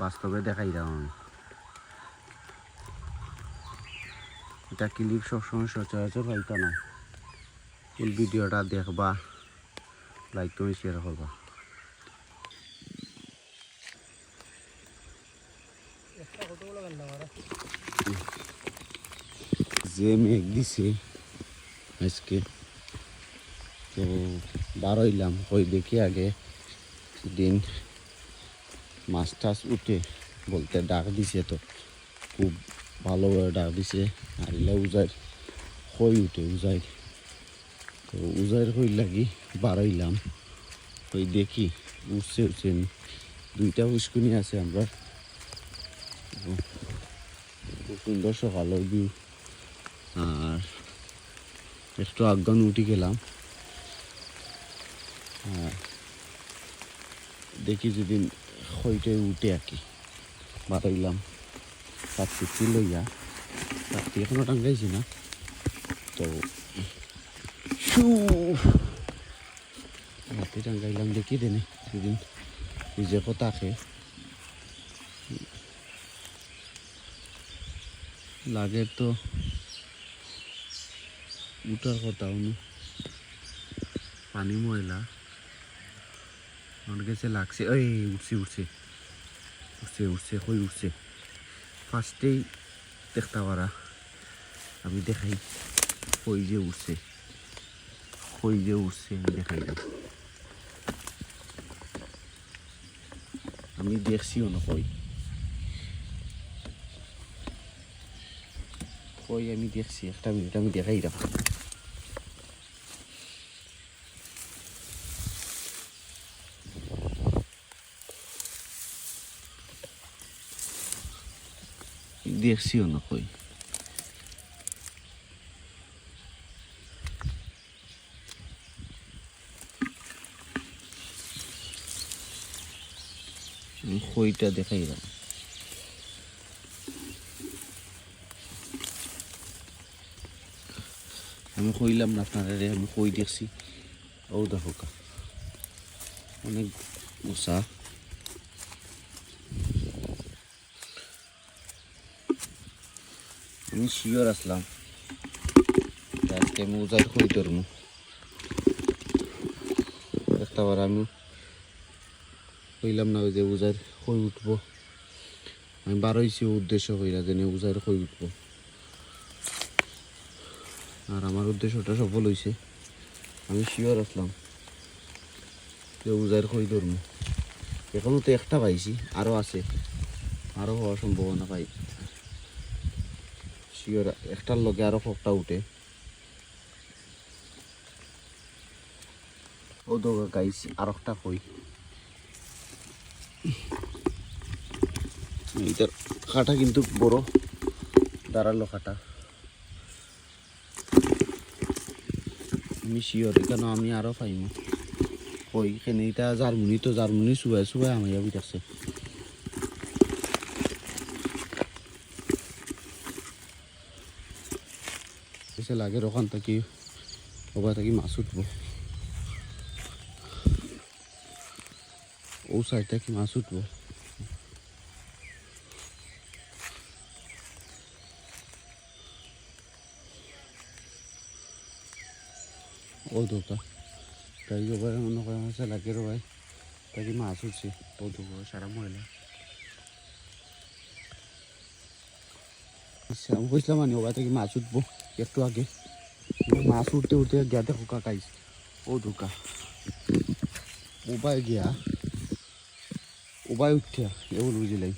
বাস্তবে দেখাই দাও আমি। এটা ক্লিপ সবসময় সচরাচর পাইতা না ফুল ভিডিওটা দেখবা লাইক তুমি শেয়ার করবা। যে মেঘ দিছে আজকে, তো বার হইলাম ওই দেখি আগে দিন। মাছ টাছ উঠে বলতে ডাক দিছে তো। খুব ভালোভাবে ডাক দিছে। আর এলা উজাইর হই উঠে উজাইর। তো উজাইর হই লাগি বার হইলাম ওই দেখি, উঠছে উঠছে দুইটা উস্কুনি আছে আমরা। খুব সুন্দর সকালের আর একটু আজ্ঞান উঠে গেলাম। দেখি যদি হইতে উঠে আর কি। বাড়াইলাম কাটপিটি লইয়া? কাটপি এখনও টাঙ্গাইছি না। তো রাতে টাঙ্গাইলাম দেখি দেনে সেদিন নিজে তাকে লাগে তো উঠার কথা, উনি। পানি ময়লা। আমার কাছে লাগছে, এই উঠছে উঠছে। উঠছে উঠছে, কই উঠছে? ফার্স্টেই দেখতে পারা। আমি দেখাই কই যে উঠছে। কই যে উঠছে, আমি দেখাই আমি দেখছিও না কই। কই আমি দেখছি, একটা মিনিট আমি দেখাই দাম দেখছিও না কই। আমি কইটা দেখাই দাম আমি কইলাম না আপনারা আমি কই দেখছি। ও দেখো অনেক মশা আমি শিওর আসলাম। আজকে আমি উজাই কই ধরবো। একটা বার আমি কইলাম না যে উজার কই উঠবো। আমি বারোইছি উদ্দেশ্য কইরা যে উজার কই উঠবো। আর আমার উদ্দেশ্যটা সফল হয়েছে আমি শিওর আসলাম যে উজার কই ধরবো। এখনও তো একটা পাইছি আরও আছে। আরও হওয়ার সম্ভাবনা পাই। শিওর একটার লগে আরও ফকটা উঠে। ও আর একটা কই? এইটার খাটা কিন্তু বড়, দাঁড়াল খাটা। আমি শিওর, এখানে আমি আরও পাইম। কই, এখানে এটা জার্মনি, তো জার্মনি চুবাই চুবাই আমাইয়া বিটাছে এসে লাগে ওখান থেকে ওখান থেকে মাছ উঠবো। ও সাইড থেকে মাছ উঠবো। ও দোকা তাই ওবার মনে করে মাছ লাগে রে ভাই তাকে মাছ উঠছে। ও দোকা সারা মহিলা আচ্ছা আমি বুঝলাম মানে ওবার থেকে মাছ উঠবো। একটু আগে। মাছ উঠতে উঠতে গিয়া দেখো কাকাইস ও দোকা উপায় গিয়া উপায় উঠিয়া এও বুঝিলাই।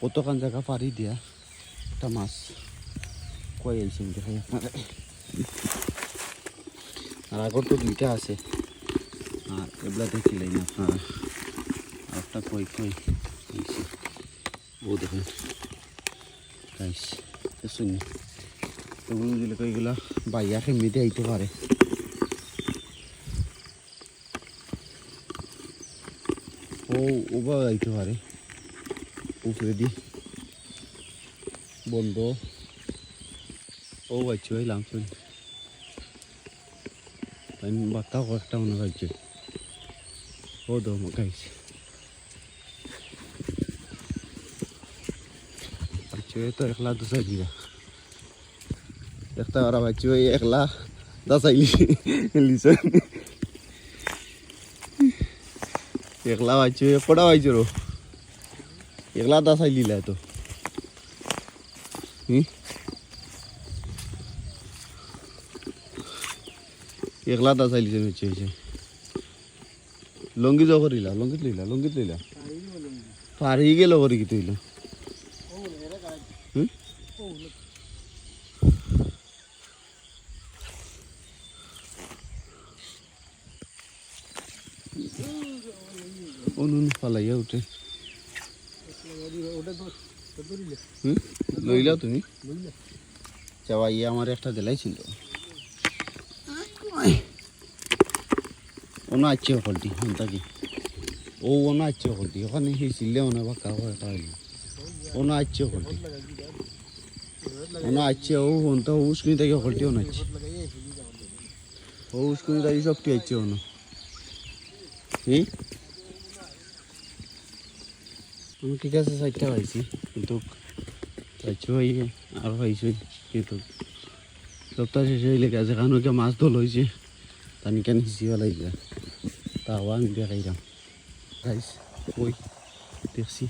কতখান জায়গা পাড়ি দিয়া একটা মাছ আইছে আমি দেখাই আপনারা। আর আগর তো দুইটা আছে। আর এগুলা দেখিলাই না আপনারা একটা কই কই ও দেখেন। গাইস শুনি। এগুলো দিলে কইগুলা বাইয়া খেমিতে আইতে পারে। ও, ওবা আইতে পারে। উপরে দি। বন্ধ। ও আইছে ভাই লাংসুন আমি বাক্কা কয়েকটা মনে হয়েছে ও দো গাইছে বাচ্চু তো একলা দুসাই দিয়া একটা ওরা বাচ্চু এই একলা দাসাইলি লিসন একলা বাচ্চু কটা বাচ্চু রো একলা দাসাই লিলা তো হুম একলা দাসাই লিছেন হচ্ছে হচ্ছে লঙ্গি যাও করিলা লঙ্গিত লইলা লঙ্গিত লইলা পারি গেল করি কি তুইলা হুম অনুন পালাইয়া উঠে। হুম? লইলা তুমি? যাওয়া ইয়ে আমার একটা দিলাই ছিল। ওনা আছে হলটি হন্তাকি ও ওনা আছে হলটি ওখানে সেই ছিলে ওনা বা কাউ একটা হইলি ওনা আছে হলটি। ওনা আছে ও হন্তা ও উস্কুনি থেকে হলটি ওনা আছে ও উস্কুনি থেকে সবটি আছে ওনা হুম আমি ঠিক আছে চারটা পাইছি কিন্তু পাইছো এই আর পাইছো কিন্তু সপ্তাহ শেষে হইলে গেছে কারণ ওকে মাছ ধল হয়েছে তানি কেন হিসিব লাগবে। তাও আমি দেখাইলাম গাইস ওই দেখছি।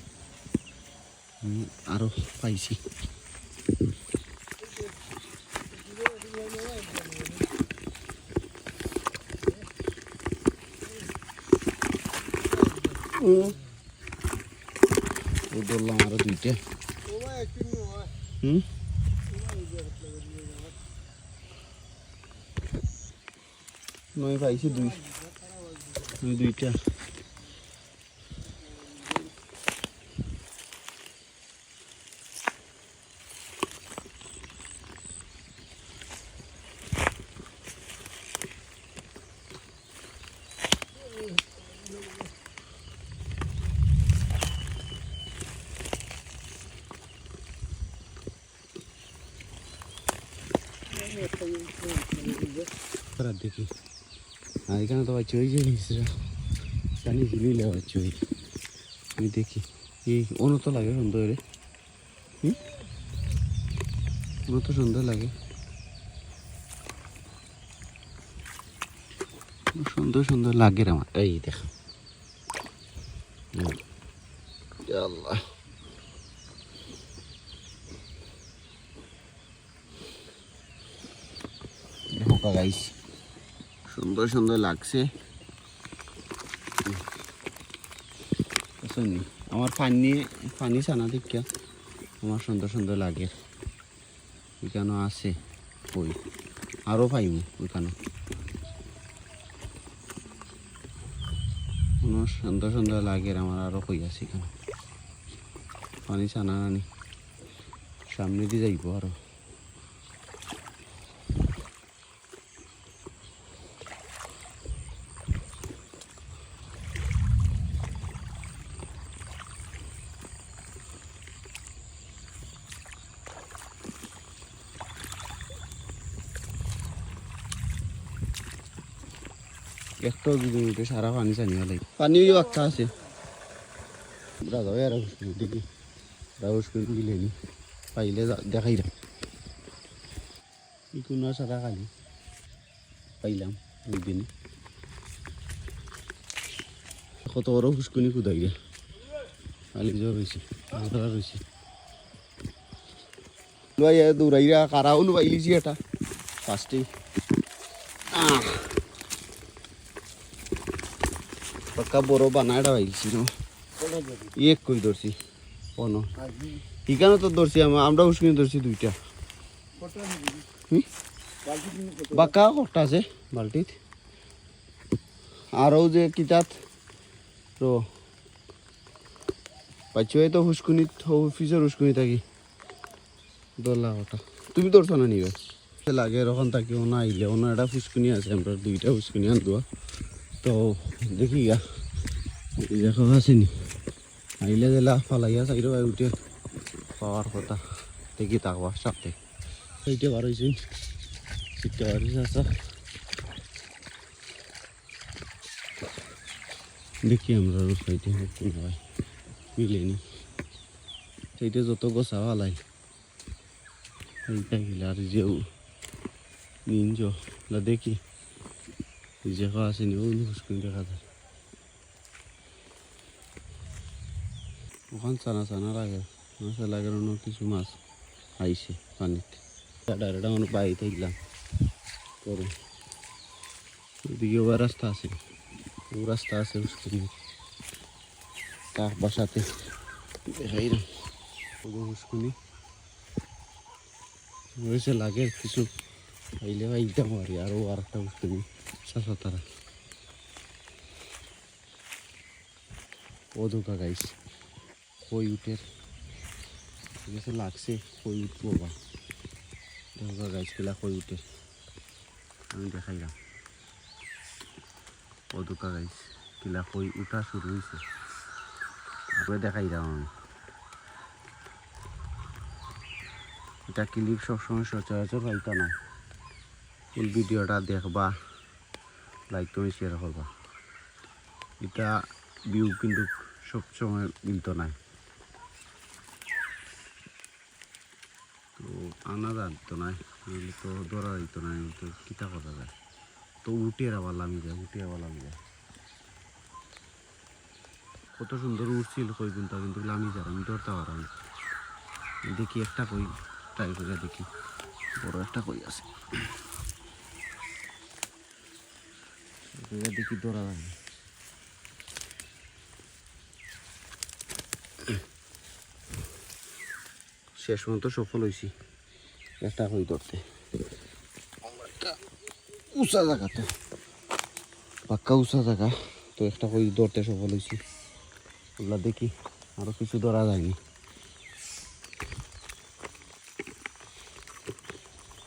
আরও পাইছি ও আরও দুইটা নয় পাইছি দুই। দুইটা। দেখি। আর এখানে তো বাচ্চা হয়ে যায় জানি ঝুলিলে বাচ্চা হয়ে আমি দেখি। এই অনু তো লাগে সুন্দর হুম? সুন্দর লাগে। সুন্দর সুন্দর লাগে আমার। এই দেখ। আল্লাহ। গাইস সুন্দর সুন্দর লাগছে। আমার পানি পানি ছানা দেখা আমার সুন্দর সুন্দর লাগে। ওইখানে আছে ওই আরও পাইমু ওইখানে। সুন্দর সুন্দর লাগে আমার আরও কই আছে এখানে। পানি ছানা নানি সামনে দিয়ে যাইব আরও। একটাও যদি উঠে সারা পানি চানিয়ে লাগে পানিও একটা আছে। রাজা আর দেখি। রাউস করে দিলে নি। পাইলে দেখাই দাম ইকুনা সারা খালি। পাইলাম ওই দিনে কত বড় ফুসকুনি কুদাই রে খালি জ্বর হয়েছে আধার হয়েছে দৌড়াইরা কারাও পাইলিছি এটা। ফার্স্টেই পাক্কা বড় বানাটা পাইছি ন? এক কই ধরছি? অন এখানে তো ধরছি আমরা উস্কিনি ধরছি দুইটা? বাঁকা কটা আছে বালতিত? আরও যে কিতাত র পাইছো এই তো হুসকুনিত অফিসের হুসকুনি থাকি। দোলা ওটা তুমি ধরছো না নিবে? লাগে এরকম থাকি ওনা আইলে ওনা একটা ফুসকুনি আছে আমরা দুইটা ফুসকুনি আনদোয়া তো, দেখি গা। দেখো আসেনি আইলে দিলা ফালাইয়া চাইরো ভাই উঠে। পাওয়ার কথা। দেখি তাকবা সাথে এইটা বার হয়েছি শিখতে পারিস আচ্ছা। দেখি আমরা সাইডে কোনো হয় মিলেনি সেইটা যত গোছা ভালাই এইটা গিলা আর যে নিঞ্জ দেখি। যে খাওয়া আছে নি ওই দেখা যায়। ওখান চানা চানা লাগে? মাছ লাগে অন্য কিছু মাছ আইছে, পানিতে। ডাইরেক্ট আমার বাইরে থাকলাম করে ওদিকে ওর রাস্তা আছে। ও রাস্তা আছে মুসকিন তার বাসাতে। দেখাই না। মুসকুনি। হয়েছে লাগে কিছু। আইলে আর আরও আর একটা মুসকুনি। চাষা ও ধোকা গাইস কই উঠের গেছে লাগছে কই উঠবো বা ধোকা গাইস পেলা কই উঠের আমি দেখাইলাম ধোকা গাইস কিলা কই উঠা শুরু হয়েছে আগে দেখাইলাম আমি। এটা ক্লিপ সবসময় সচরাচর হইতো না। ফুল ভিডিওটা দেখবা লাইক তুমি শেয়ার করবা। এটা ভিউ কিন্তু সবসময় মিলতো না তো আনা জানতো না তো ধরা দিত না তো কিতা কথা যায়। তো উঠে আবার লামি যায় উঠে আবার লামি যায়। কত সুন্দর উঠছিল কই কিন্তু কিন্তু লামি যায় আমি ধরতে পারলাম দেখি একটা কই ট্রাই করে দেখি। বড় একটা কই আছে। দেখি ধরা যায়। শেষ পর্যন্ত সফল হয়েছি একটা কই ধরতে। উঁচা জায়গাতে পাক্কা উঁচা জায়গা। তো একটা কই ধরতে সফল হয়েছি ওগুলা দেখি আরও কিছু ধরা যায়নি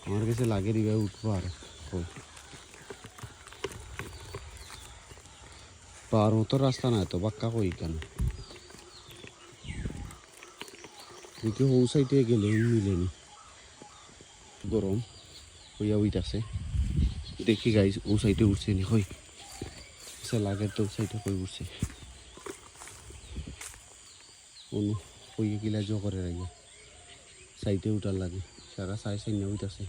আমার কাছে লাগে রিবে উঠবো আর কই। পাওয়ার মতো রাস্তা নাই তো বাক্কা কই কেন? দেখি ও সাইডে গেলে মিলেনি গরম, হইয়া উইতাছে। দেখি গাইজ ও সাইডে উঠছে নি কই সে লাগে তো সাইডে কই উঠছে। অনু কইয়ে গিলা জো করে রাখি সাইডে উঠার লাগে। সারা সাই সাই না উইতাছে।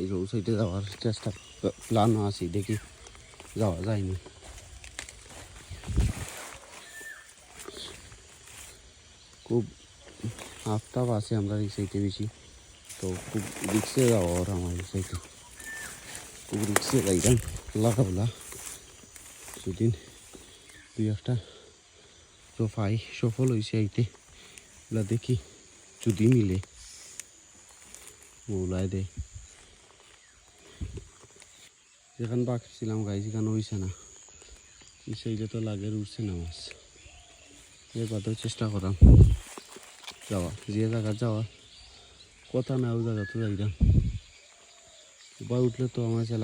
এই সাইডে যাওয়ার চেষ্টা প্ল্যানও আছে, দেখি যাওয়া যায়নি খুব আফতাব আছে আমরা এই সাইডে বেশি। তো খুব রিক্সে যাওয়া ওর আমার এই সাইডে খুব রিক্সে যাইলাম লাগাবলা সেদিন দুই একটা পাই সফল হয়েছে আইতে। ওগুলা দেখি যদি মিলে। মৌলায় দেয় যেখানে বাঁকছিলাম গাই সেখানে হইছে না। সাইডে তো লাগে উঠছে না মাছ। এবারও চেষ্টা করাম। যাওয়া, যে জায়গা যাওয়া কথা না ওই জায়গা তো যাইলাম এবার উঠলে তো আমার সে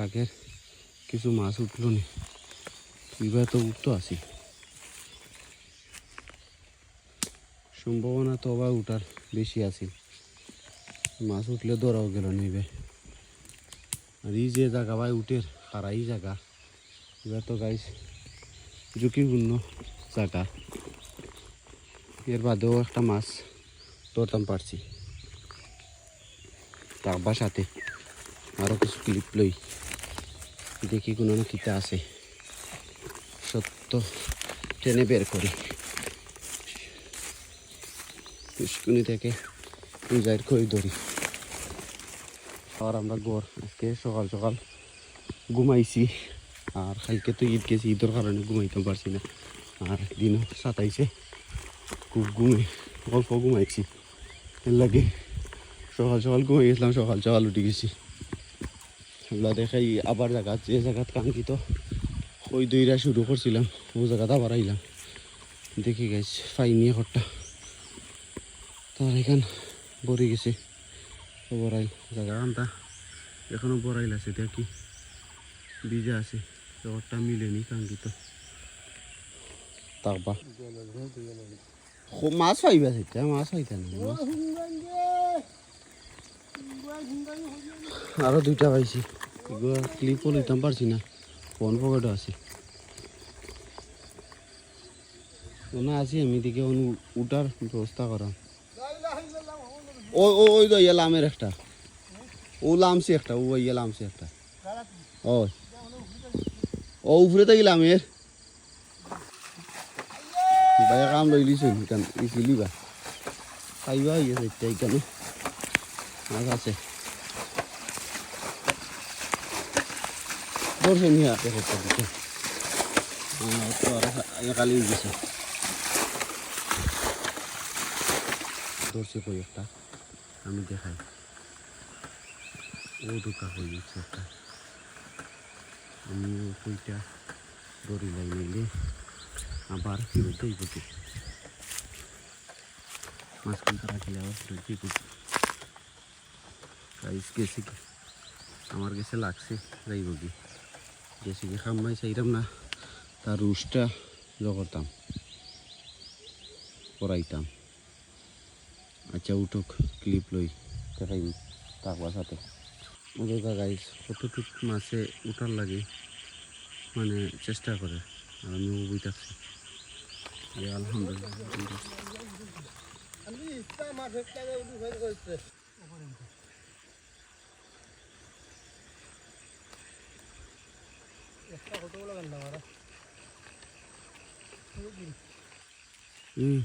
কিছু মাছ উঠল না। এবার তো উঠতো আসি। সম্ভাবনা তো আবার উঠার, বেশি আছে। মাছ উঠলে ধরাও গেল নিবে আর এই যে জায়গা ভাই উঠের হারাই জায়গা। এবার তো গাইস ঝুঁকিপূর্ণ জায়গা। এর বাদেও একটা মাছ ধরতাম পারছি। তাকবার সাথে আরও কিছু ক্লিপ লই। দেখি কোনো না কিতা আছে। সত্য টেনে বের করি। পুষ্কুনি থেকে পূজার খই ধরি? আর আমরা গড় আজকে সকাল সকাল ঘুমাইছি। আর কালকে তো ঈদ গেছি, ঈদের কারণে ঘুমাইতে পারছি না। আর দিনও সাতাইছে। খুব ঘুমে, অল্প ঘুমাইছি। এর লাগে। সকাল সকাল ঘুমাই গেছিলাম, সকাল সকাল উঠে গেছি। এগুলা দেখাই আবার জায়গা যে জায়গাত কাঙ্ক্ষিত। ওই দইরা শুরু করছিলাম, ও জায়গাতে আবার আইলাম। দেখি গাইছ ফাইনি ঘরটা তার এখান বড়ি গেছে। বড়াইল জায়গা আনতা। এখনও বড়াইল আছে দেখি। বীজা আছে শহরটা মিলেনি কাঙ্ক্ষিত। তারপা মাছ পাইবা সেটা, মাছ পাইতা আরও দুইটা পাইছি। ক্লিপও লইতাম পারছি না। ফোন পকেটও আছে। না আছি আমি দিকে উঠার ব্যবস্থা করা ও ও, ওই তো ইয়ে লামের একটা। ও লামছে একটা, ও ইয়ে লামছে একটা। ও, উপরে তো লামের। বাইরে কাম লই লিছো কেন ইসিলি বা খাইবা ইয়ে সেটাই কেন মাছ আছে ধরছে নিয়ে আপে করতে দিকে তো আর কালি গেছে ধরছে কই একটা আমি দেখাই ও ঢোকা হয়ে গেছে একটা আমি কইটা দড়ি লাই নিলে আবার ফিরতেই পড়ি মাঝখানটা রাখলে আবার ফিরতেই পড়ি গাইস গেছে কি? আমার কাছে লাগছে যাইব কি গেছে কি খামাই চাইতাম না। তার রুশটা জগতাম করাইতাম আচ্ছা উঠুক, ক্লিপ লই, দেখাই তাকবা সাথে ওদের গাইস, কতটুক মাছে উঠার লাগে মানে চেষ্টা করে, আর আমি আরে আলহামদুলিল্লাহ হুম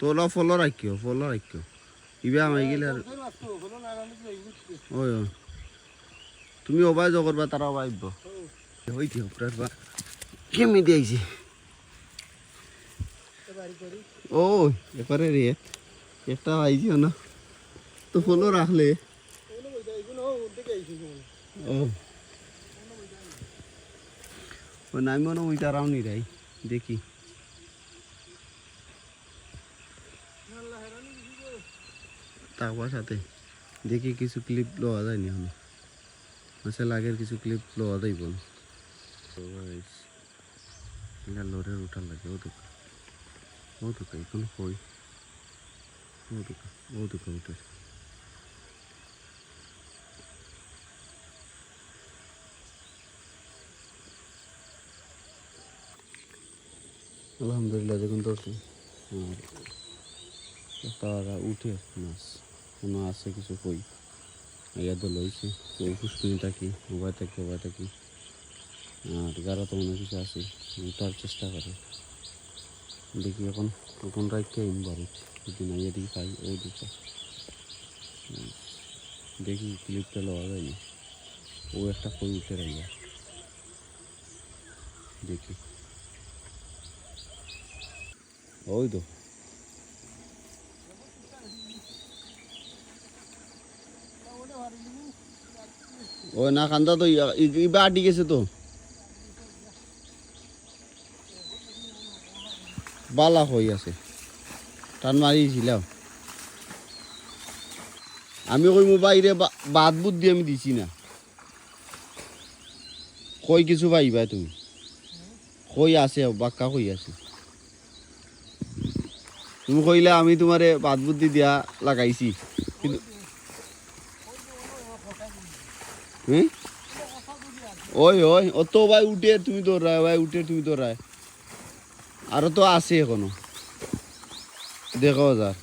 তোলা ফলো রাখিও ফলো রাখিও। ইবে আমাই গেলে আর ওই তুমি অবাই জগরবা তারা অবাইব হইতে আপনার বা কেমি দিয়েছি ও এপারে রে একটা আইছিও না তো ফলো রাখলে ও নাই মনে ওইটা রাউনি রাই দেখি তাকবার সাথে দেখি কিছু ক্লিপ লওয়া যায়নি এখন মাসে লাগের কিছু ক্লিপ লওয়া এটা লোরের উঠার লাগে ও দুকা ও দুকা এখন কই ও দুকা ও দুকা উঠে আলহামদুলিল্লাহ দেখুন ধরছি তারা উঠে মাছ কোনো আছে কিছু কই ইয়া তো লইছে কেউ পুষ্পিনি থাকি উভয় থাকি উভয় থাকি আর যারা তো অনেক কিছু আছে উঠার চেষ্টা করে। দেখি এখন এখন রাখতে আইন বাড়ি যদি না এদিকে পাই ওই দিকে দেখি ক্লিপটা লওয়া যায়নি ও একটা কই উঠে রাইয়া দেখি। ওই তো। ও না, কান্দা তো ইবা আটি গেছে তো। বালা হয়ে আছে। টান মারিছিলাম আমি কই মোবাইলে বাদ বুদ্ধি আমি দিছি না। কই কিছু পাইবা তুমি। কই আছে বাক্কা কই আছে। তুমি কইলে আমি তোমারে বাদ বুদ্ধি দিয়া লাগাইছি। কিন্তু ওই ওই ও তো ভাই উঠে, তুমি দৌড়ায় ভাই উঠে, তুমি দৌড়ায় আরও তো আছে এখনও। দেখো যার।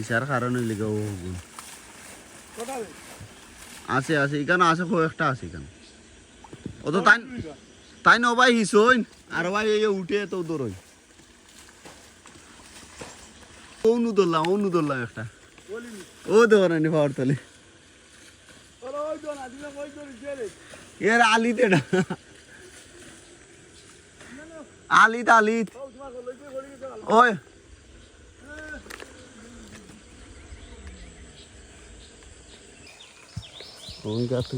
ইসার কারণে লেগে ও হগুন। আছে আছে এখানে আছে কয়েকটা আছে এখানে ও তো তাই তাই ন ভাই হিসইন। আর ভাই এই উঠে তো দৌড়ই। অনু ধরলাম অনু ধরলাম একটা। ও দৌড়ানি পাওয়ার তলে। এর আলিত আলিত আলিত ওই। কোন গাছ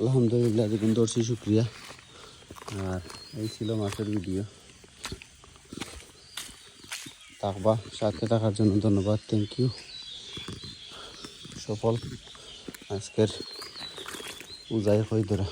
আলহামদুলিল্লাহ দেখুন দর্শি শুক্রিয়া। এই ছিল মাছের ভিডিও থাকবা সাথে থাকার জন্য ধন্যবাদ থ্যাংক ইউ সফল আজকের উজাই হয়ে ধরা